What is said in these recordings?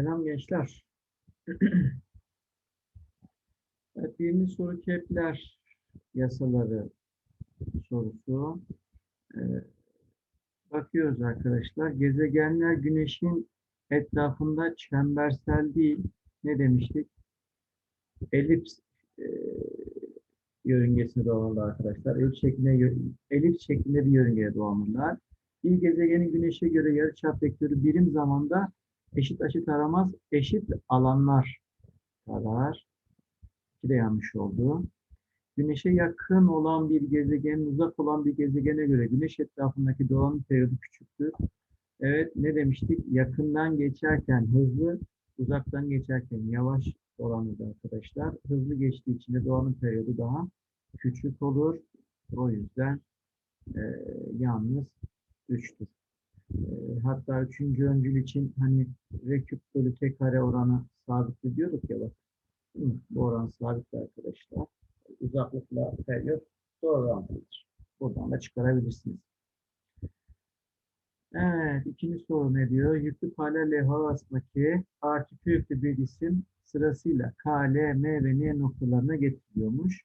Selam gençler. Evet, birinci soru Kepler yasaları sorusu. Ee, bakıyoruz arkadaşlar. Gezegenler Güneş'in etrafında çembersel değil. Ne demiştik? Elips e, yörüngesinde dolanırlar arkadaşlar. Elips şeklinde, elips şeklinde bir yörüngeye dolanırlar. Bir gezegenin Güneş'e göre yarıçap vektörü birim zamanda eşit açı taramaz, eşit alanlar tarar. İki de yanlış oldu. Güneşe yakın olan bir gezegenin uzak olan bir gezegene göre Güneş etrafındaki dolanım periyodu küçüktür. Evet ne demiştik? Yakından geçerken hızlı, uzaktan geçerken yavaş olanıdır arkadaşlar. Hızlı geçtiği için de dolanım periyodu daha küçük olur. O yüzden eee, yalnız 3'tür. Hatta üçüncü öncül için hani R küp bölü T kare oranı sabitli diyorduk ya bak. Bu oran sabitli arkadaşlar. Uzaklıkla periyot doğru orantılıdır. Buradan da çıkarabilirsiniz. Evet, ikinci soru ne diyor? Yüklü paralel levha arasındaki artı yüklü bir isim sırasıyla K, L, M ve N noktalarına getiriliyormuş.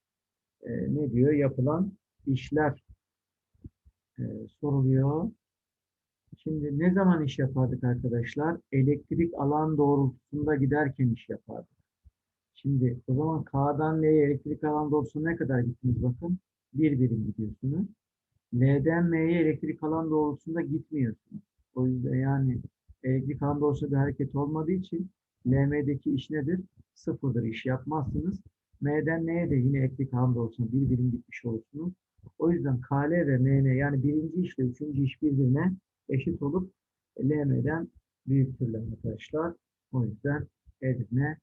Ee, ne diyor? Yapılan işler e, soruluyor. Şimdi ne zaman iş yapardık arkadaşlar? Elektrik alan doğrultusunda giderken iş yapardık. Şimdi o zaman K'dan L'ye elektrik alan doğrultusuna ne kadar gittiniz bakın. Bir birim gidiyorsunuz. L'den M'ye elektrik alan doğrultusunda gitmiyorsunuz. O yüzden yani elektrik alan doğrultusunda hareket olmadığı için LM'deki iş nedir? Sıfırdır. iş yapmazsınız. M'den N'ye de yine elektrik alan doğrultusunda bir birim gitmiş olursunuz. O yüzden KL ve MN yani birinci iş ve üçüncü iş birbirine eşit olup LM'den büyüktürler arkadaşlar. O yüzden Edirne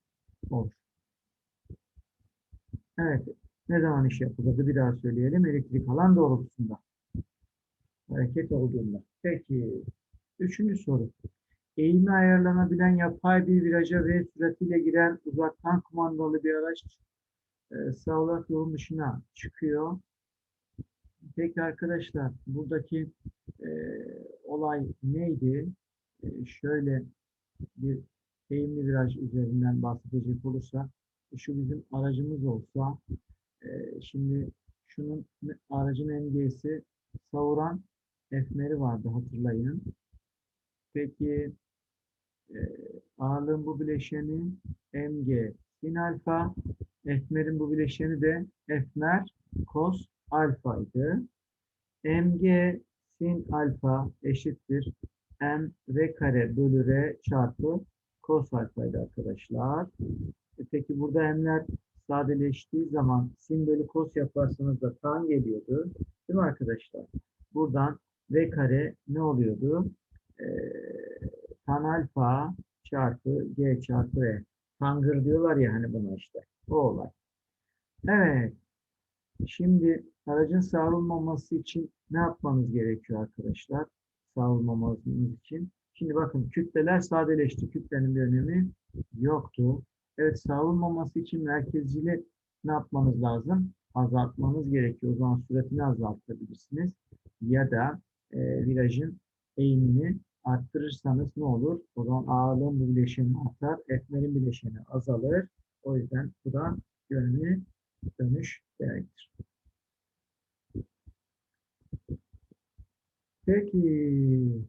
olur. Evet. Ne zaman iş yapılırdı? Bir daha söyleyelim. Elektrik alan doğrultusunda. Hareket olduğunda. Peki. Üçüncü soru. Eğimi ayarlanabilen yapay bir viraja V süratiyle giren uzaktan kumandalı bir araç e, sağlak yolun dışına çıkıyor. Peki arkadaşlar buradaki e, olay neydi? E, şöyle bir eğimli viraj üzerinden bahsedecek olursak şu bizim aracımız olsa e, şimdi şunun aracın MG'si savuran efmeri vardı hatırlayın. Peki e, ağırlığın bu bileşeni mg sin alfa efmerin bu bileşeni de efmer cos alfaydı. mg sin alfa eşittir m r kare bölü r çarpı cos alfaydı arkadaşlar. E Peki burada hemler sadeleştiği zaman sin bölü cos yaparsanız da tan geliyordu. Değil mi arkadaşlar? Buradan v kare ne oluyordu? Ee, tan alfa çarpı g çarpı r. Tangır diyorlar ya hani buna işte. O olay. Evet. Şimdi aracın savrulmaması için ne yapmanız gerekiyor arkadaşlar? Savrulmamanız için. Şimdi bakın kütleler sadeleşti. Kütlenin bir önemi yoktu. Evet savrulmaması için merkezcili ne yapmanız lazım? Azaltmanız gerekiyor. O zaman süratini azaltabilirsiniz. Ya da e, virajın eğimini arttırırsanız ne olur? O zaman ağırlığın bileşeni artar, etmenin bileşeni azalır. O yüzden bu da yönlü dönüş demektir. Peki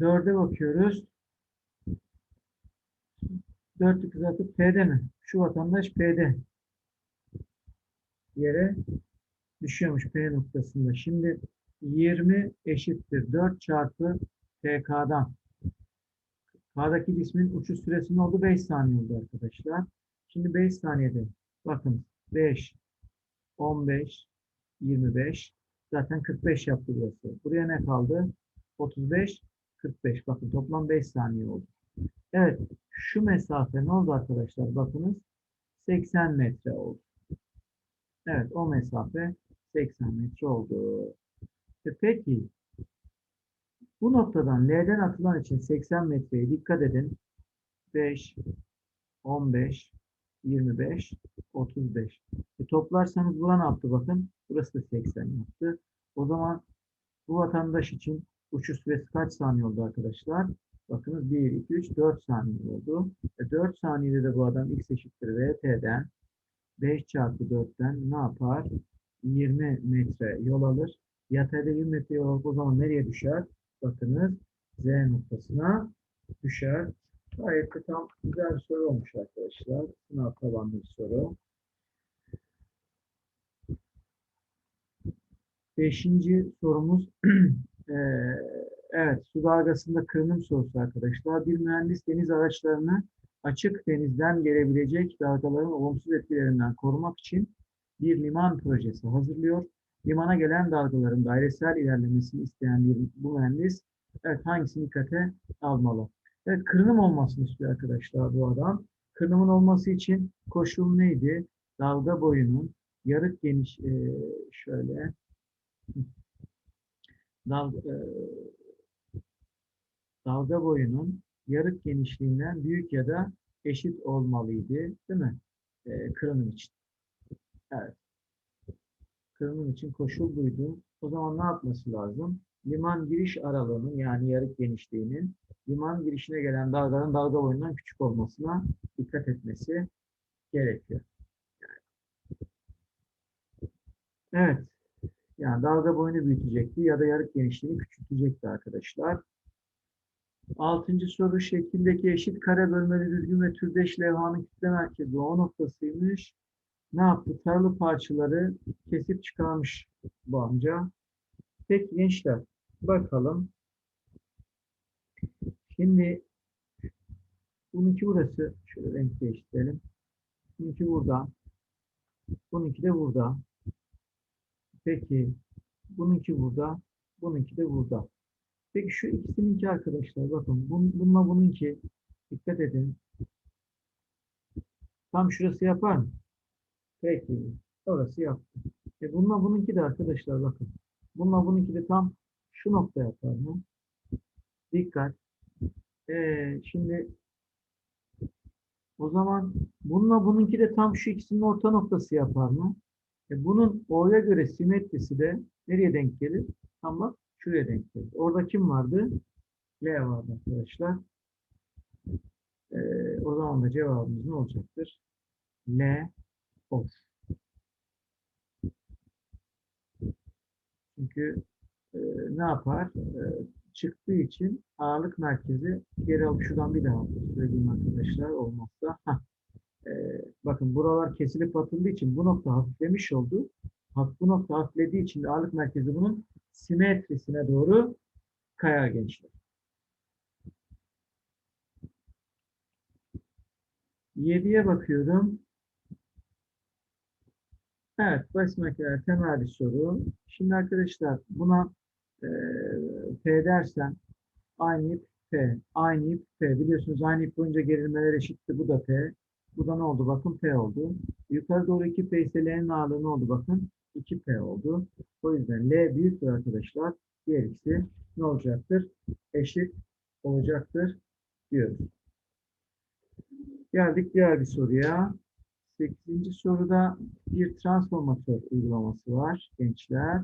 dörde bakıyoruz. Dörtlü kızartıp P'de mi? Şu vatandaş P'de yere düşüyormuş P noktasında. Şimdi 20 eşittir 4 çarpı TK'dan. K'daki cismin uçuş süresi ne oldu? 5 saniye oldu arkadaşlar. Şimdi 5 saniyede bakın 5, 15, 25 zaten 45 yaptı burası. Buraya ne kaldı? 35, 45. Bakın toplam 5 saniye oldu. Evet. Şu mesafe ne oldu arkadaşlar? Bakınız 80 metre oldu. Evet o mesafe 80 metre oldu. E peki bu noktadan L'den atılan için 80 metreye dikkat edin. 5, 15, 25, 35. E toplarsanız bura ne yaptı bakın. Burası da 80 yaptı. O zaman bu vatandaş için uçuş süresi kaç saniye oldu arkadaşlar? Bakınız 1, 2, 3, 4 saniye oldu. E 4 saniyede de bu adam x eşittir vt'den 5 çarpı 4'ten ne yapar? 20 metre yol alır. Yatayda 20 metre yol alır. O zaman nereye düşer? Bakınız Z noktasına düşer. Gayet de tam güzel soru olmuş arkadaşlar. Sınav tabanlı bir soru. Beşinci sorumuz eee, evet su dalgasında kırınım sorusu arkadaşlar. Bir mühendis deniz araçlarını açık denizden gelebilecek dalgaların olumsuz etkilerinden korumak için bir liman projesi hazırlıyor. Limana gelen dalgaların dairesel ilerlemesini isteyen bir bu mühendis evet hangisini dikkate almalı? Evet kırınım olmasını istiyor arkadaşlar bu adam. Kırınımın olması için koşul neydi? Dalga boyunun yarık geniş eee, şöyle dalga, eee, dalga boyunun yarık genişliğinden büyük ya da eşit olmalıydı, değil mi? Eee kırınım için. Evet. Kırınım için koşul buydu. O zaman ne yapması lazım? Liman giriş aralığının yani yarık genişliğinin liman girişine gelen dalganın dalga boyundan küçük olmasına dikkat etmesi gerekiyor. Evet. Yani dalga boyunu büyütecekti ya da yarık genişliğini küçültecekti arkadaşlar. Altıncı soru şeklindeki eşit kare bölmeli düzgün ve türdeş levhanın kütle merkezi O noktasıymış. Ne yaptı? Tarlı parçaları kesip çıkarmış bu amca. Peki gençler bakalım. Şimdi bununki burası. Şöyle renk değiştirelim. Bununki burada. Bununki de burada. Peki bununki burada. Bununki de burada. Peki şu ikisininki arkadaşlar bakın bun, bununla bununki dikkat edin. Tam şurası yapar mı? Peki. Orası yaptı. E bununla bununki de arkadaşlar bakın. Bununla bununki de tam şu nokta yapar mı? Dikkat. Ee, şimdi o zaman bununla bununki de tam şu ikisinin orta noktası yapar mı? E bunun O'ya göre simetrisi de nereye denk gelir? Tam bak şuraya denk gelir. Orada kim vardı? L vardı arkadaşlar. Ee, o zaman da cevabımız ne olacaktır? L olur. Çünkü e, ne yapar? E, çıktığı için ağırlık merkezi geri alıp şuradan bir daha söyleyeyim arkadaşlar olmazsa. E, bakın buralar kesilip atıldığı için bu nokta hafiflemiş oldu. Bu nokta hafiflediği için de ağırlık merkezi bunun simetrisine doğru kayar gençler. Yediye bakıyorum. Evet, basit makineler temel bir soru. Şimdi arkadaşlar buna e, P dersen aynı ip P, aynı ip P. Biliyorsunuz aynı ip boyunca gerilmeler eşitti. Bu da P. Bu da ne oldu? Bakın P oldu. Yukarı doğru 2 P ise L'nin ağırlığı ne oldu? Bakın 2P oldu. O yüzden L büyüktür arkadaşlar. Diğer ikisi ne olacaktır? Eşit olacaktır diyoruz. Geldik diğer bir soruya. 8. soruda bir transformatör uygulaması var gençler.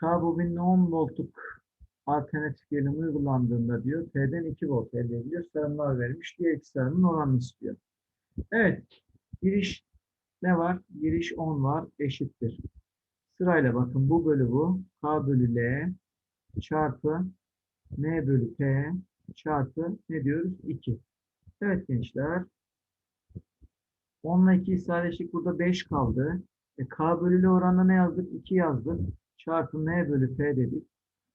K bobinli 10 voltluk alternatif gerilim uygulandığında diyor P'den 2 volt elde ediliyor. Sarımlar vermiş. Diğer iki sarımın oranını istiyor. Evet. Giriş ne var? Giriş 10 var. Eşittir. Sırayla bakın bu bölü bu. K bölü L çarpı N bölü P çarpı ne diyoruz? 2. Evet gençler. 10 ile 2'yi sadeleştik. Burada 5 kaldı. E, K bölü L oranına ne yazdık? 2 yazdık. Çarpı N bölü P dedik.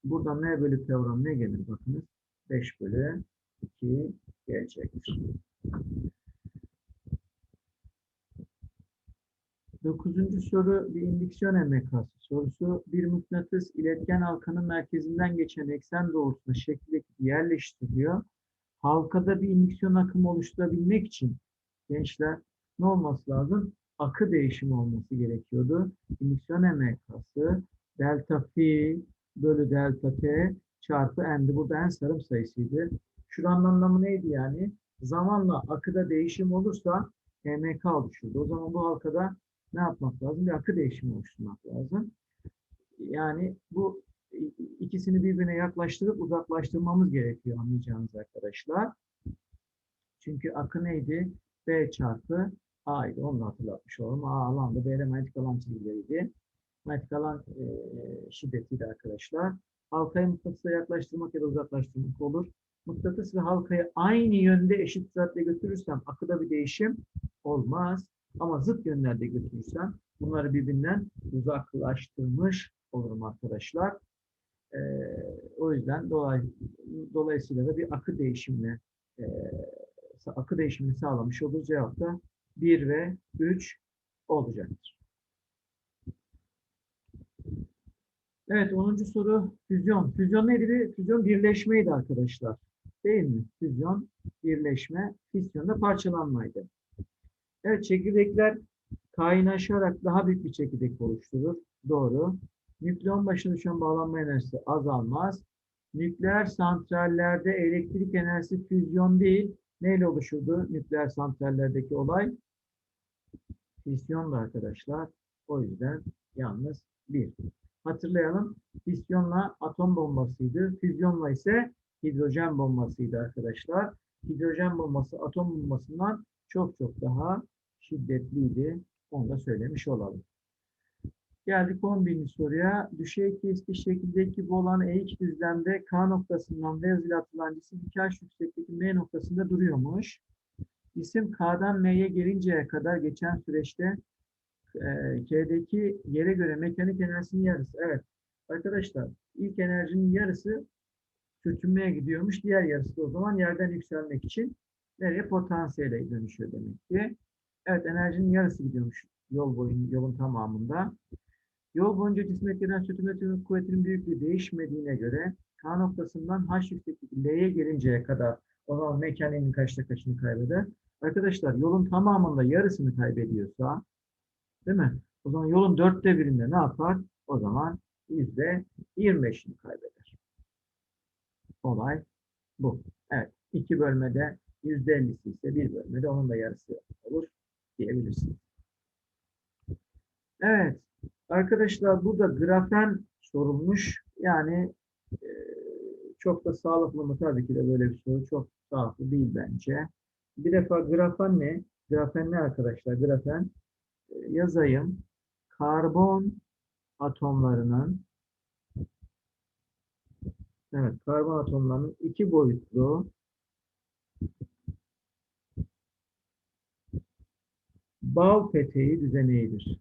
Buradan N bölü P oranı ne gelir? Bakınız. 5 bölü 2 gelecektir. Dokuzuncu soru bir indüksiyon emekası sorusu. Bir mıknatıs iletken halkanın merkezinden geçen eksen doğrultusunda şekildeki yerleştiriliyor. Halkada bir indüksiyon akımı oluşturabilmek için gençler ne olması lazım? Akı değişimi olması gerekiyordu. İndüksiyon emekası delta fi bölü delta t çarpı n'di. Burada n sarım sayısıydı. Şuranın anlamı neydi yani? Zamanla akıda değişim olursa EMK oluşurdu. O zaman bu halkada ne yapmak lazım? Bir akı değişimi oluşturmak lazım. Yani bu ikisini birbirine yaklaştırıp uzaklaştırmamız gerekiyor anlayacağınız arkadaşlar. Çünkü akı neydi? B çarpı A'ydı. Onu da hatırlatmış olalım. A alandı. B de manyetik alan çizgileriydi. Manyetik alan e, şiddetiydi arkadaşlar. Halkayı mıknatısa yaklaştırmak ya da uzaklaştırmak olur. Mıknatıs ve halkayı aynı yönde eşit süratle götürürsem akıda bir değişim olmaz. Ama zıt yönlerde götürürsem bunları birbirinden uzaklaştırmış olurum arkadaşlar. Ee, o yüzden dolay, dolayısıyla da bir akı değişimini e, akı değişimini sağlamış olur. Cevap da 1 ve 3 olacaktır. Evet 10. soru füzyon. Füzyon neydi? Füzyon birleşmeydi arkadaşlar. Değil mi? Füzyon, birleşme, fisyon da parçalanmaydı. Evet çekirdekler kaynaşarak daha büyük bir çekirdek oluşturur. Doğru. Nükleon başına düşen bağlanma enerjisi azalmaz. Nükleer santrallerde elektrik enerjisi füzyon değil. Neyle oluşurdu nükleer santrallerdeki olay? Fisyonla arkadaşlar. O yüzden yalnız bir. Hatırlayalım. Fisyonla atom bombasıydı. Füzyonla ise hidrojen bombasıydı arkadaşlar. Hidrojen bombası atom bombasından çok çok daha şiddetliydi. Onu da söylemiş olalım. Geldik 11. soruya. Düşey kesmiş şekildeki bu olan eğik düzlemde K noktasından V hızıyla atılan cisim 2H yüksekliği M noktasında duruyormuş. Cisim K'dan M'ye gelinceye kadar geçen süreçte e, yere göre mekanik enerjinin yarısı. Evet. Arkadaşlar ilk enerjinin yarısı sürtünmeye gidiyormuş. Diğer yarısı da o zaman yerden yükselmek için nereye potansiyele dönüşüyor demek ki. Evet enerjinin yarısı gidiyormuş yol boyun yolun tamamında. Yol boyunca cisme etkilenen sürtünme kuvvetinin büyüklüğü değişmediğine göre K noktasından H yükseklik L'ye gelinceye kadar o zaman mekaniğinin kaçta kaçını kaybeder. Arkadaşlar yolun tamamında yarısını kaybediyorsa değil mi? O zaman yolun dörtte birinde ne yapar? O zaman yüzde 25'ini kaybeder. Olay bu. Evet. iki bölmede yüzde 50'si ise bir bölmede onun da yarısı olur diyebilirsiniz. Evet. Arkadaşlar burada grafen sorulmuş. Yani e, çok da sağlıklı mı? Tabii ki de böyle bir soru çok sağlıklı değil bence. Bir defa grafen ne? Grafen ne arkadaşlar? Grafen yazayım. Karbon atomlarının evet karbon atomlarının iki boyutlu bağ peteği düzeneğidir.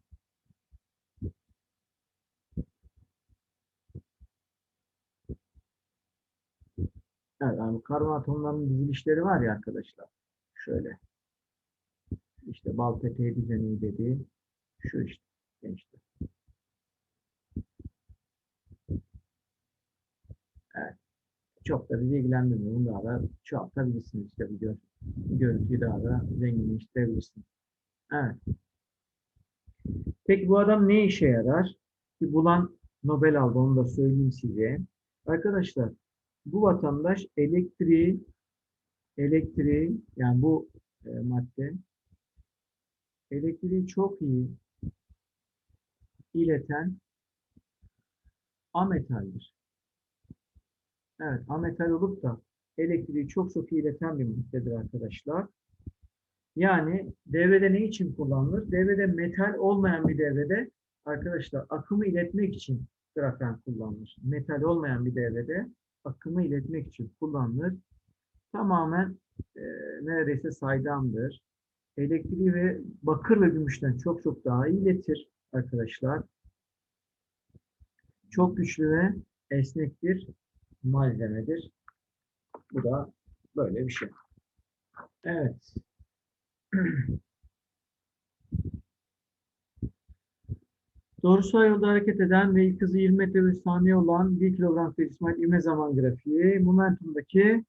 Evet, yani karbon atomlarının dizilişleri var ya arkadaşlar. Şöyle. İşte bal peteği düzeneği dediği şu işte gençler. Evet. Çok da bizi ilgilendirmiyor. Bunu daha da çoğaltabilirsiniz. İşte bu gör görüntüyü daha da zenginleştirebilirsiniz. Evet. Peki bu adam ne işe yarar? Bir bulan Nobel aldı. Onu da söyleyeyim size. Arkadaşlar bu vatandaş elektriği elektriği yani bu e, madde elektriği çok iyi ileten ametaldir. Evet, ametal olup da elektriği çok çok iyi ileten bir maddedir arkadaşlar. Yani devrede ne için kullanılır? Devrede metal olmayan bir devrede arkadaşlar akımı iletmek için grafen kullanılır. Metal olmayan bir devrede akımı iletmek için kullanılır. Tamamen e, neredeyse saydamdır. Elektriği ve bakır ve gümüşten çok çok daha iyi iletir arkadaşlar. Çok güçlü ve esnek bir malzemedir. Bu da böyle bir şey. Evet. Doğrusal yolda hareket eden ve ilk hızı 20 metre bölü saniye olan 1 kilogram ferismal ivme zaman grafiği, momentumdaki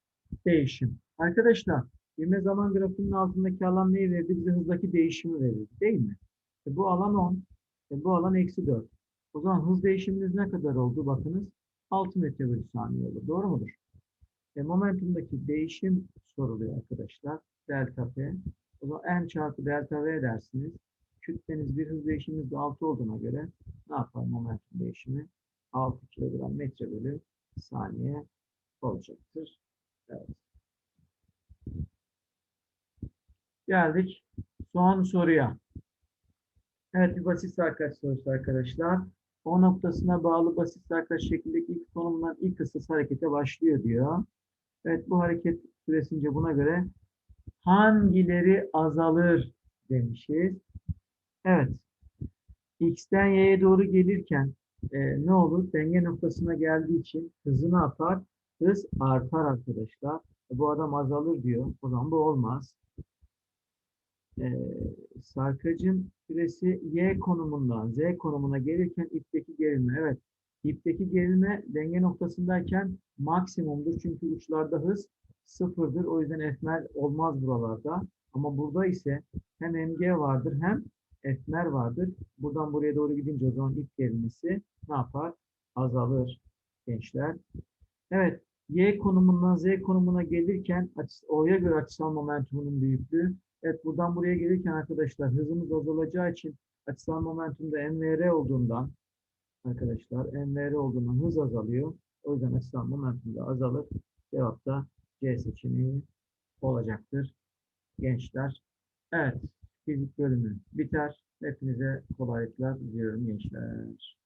değişim. Arkadaşlar, ivme zaman grafiğinin altındaki alan neyi verdi? Bize hızdaki değişimi verir, değil mi? E, bu alan 10, e, bu alan eksi 4. O zaman hız değişiminiz ne kadar oldu? Bakınız, 6 metre bölü saniye oldu. Doğru mudur? E, momentumdaki değişim soruluyor arkadaşlar. Delta P. O zaman M çarpı delta V dersiniz kütleniz bir hız değişiminiz de 6 olduğuna göre ne yapar momentum değişimi? 6 kilogram metre bölü saniye olacaktır. Evet. Geldik son soruya. Evet bir basit sarkaç sorusu arkadaşlar. O noktasına bağlı basit sarkaç şeklindeki ilk konumundan ilk ıssız harekete başlıyor diyor. Evet bu hareket süresince buna göre hangileri azalır demişiz. Evet. X'ten Y'ye doğru gelirken e, ne olur? Denge noktasına geldiği için hızı ne yapar? Hız artar arkadaşlar. E, bu adam azalır diyor. O zaman bu olmaz. E, sarkacın süresi Y konumundan Z konumuna gelirken ipteki gerilme. Evet. İpteki gerilme denge noktasındayken maksimumdur. Çünkü uçlarda hız sıfırdır. O yüzden efmer olmaz buralarda. Ama burada ise hem mg vardır hem efmer vardır. Buradan buraya doğru gidince o zaman ip gerilmesi ne yapar? Azalır gençler. Evet. Y konumundan Z konumuna gelirken O'ya göre açısal momentumunun büyüklüğü. Evet buradan buraya gelirken arkadaşlar hızımız azalacağı için açısal momentumda mvr olduğundan arkadaşlar mvr olduğundan hız azalıyor. O yüzden açısal momentum da azalır. Cevap da C seçeneği olacaktır gençler. Evet, fizik bölümü biter. Hepinize kolaylıklar diliyorum gençler.